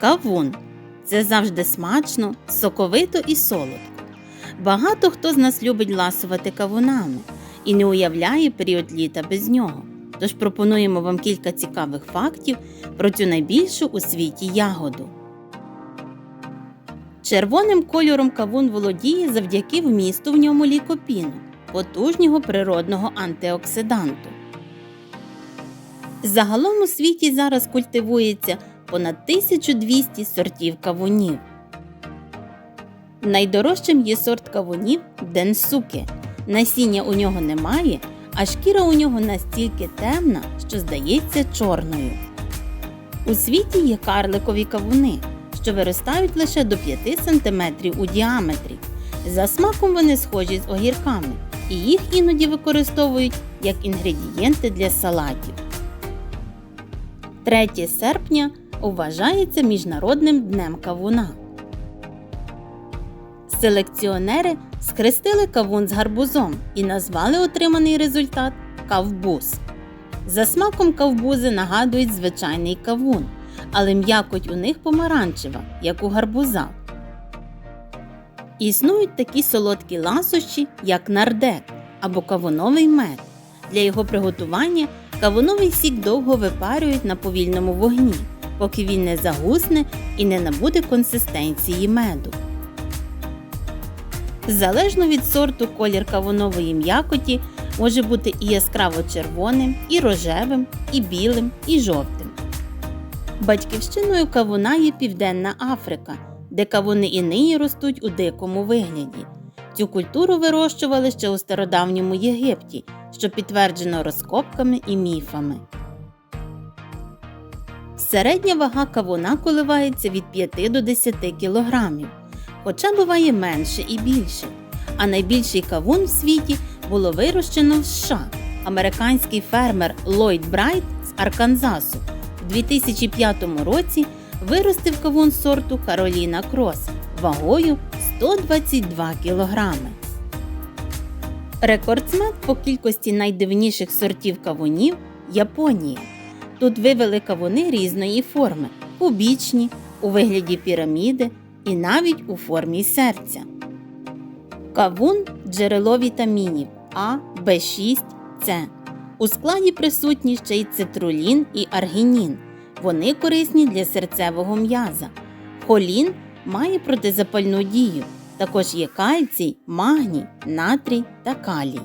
Кавун. Це завжди смачно, соковито і солодко. Багато хто з нас любить ласувати кавунами і не уявляє період літа без нього. Тож пропонуємо вам кілька цікавих фактів про цю найбільшу у світі ягоду. Червоним кольором кавун володіє завдяки вмісту в ньому лікопіну, потужнього природного антиоксиданту. Загалом у світі зараз культивується понад 1200 сортів кавунів. Найдорожчим є сорт кавунів денсуке. Насіння у нього немає, а шкіра у нього настільки темна, що здається чорною. У світі є карликові кавуни, що виростають лише до 5 см у діаметрі. За смаком вони схожі з огірками, і їх іноді використовують як інгредієнти для салатів. 3 серпня вважається Міжнародним днем кавуна. Селекціонери скрестили кавун з гарбузом і назвали отриманий результат кавбуз. За смаком кавбузи нагадують звичайний кавун, але м'якоть у них помаранчева, як у гарбуза. Існують такі солодкі ласощі, як нардек або кавуновий мед. Для його приготування кавуновий сік довго випарюють на повільному вогні, поки він не загусне і не набуде консистенції меду. Залежно від сорту колір кавунової м'якоті може бути і яскраво червоним, і рожевим, і білим, і жовтим. Батьківщиною кавуна є Південна Африка, де кавуни і нині ростуть у дикому вигляді. Цю культуру вирощували ще у стародавньому Єгипті, що підтверджено розкопками і міфами. Середня вага кавуна коливається від 5 до 10 кілограмів, хоча буває менше і більше. А найбільший кавун в світі було вирощено в США. Американський фермер Ллойд Брайт з Арканзасу в 2005 році виростив кавун сорту Кароліна Крос вагою 122 кілограми. Рекордсмен по кількості найдивніших сортів кавунів Японія. Тут вивели кавуни різної форми, кубічні, у вигляді піраміди і навіть у формі серця. Кавун джерело вітамінів А, В6, С. У складі присутні ще й цитрулін і аргінін. Вони корисні для серцевого м'яза. Холін має протизапальну дію. Також є кальцій, магній, натрій та калій.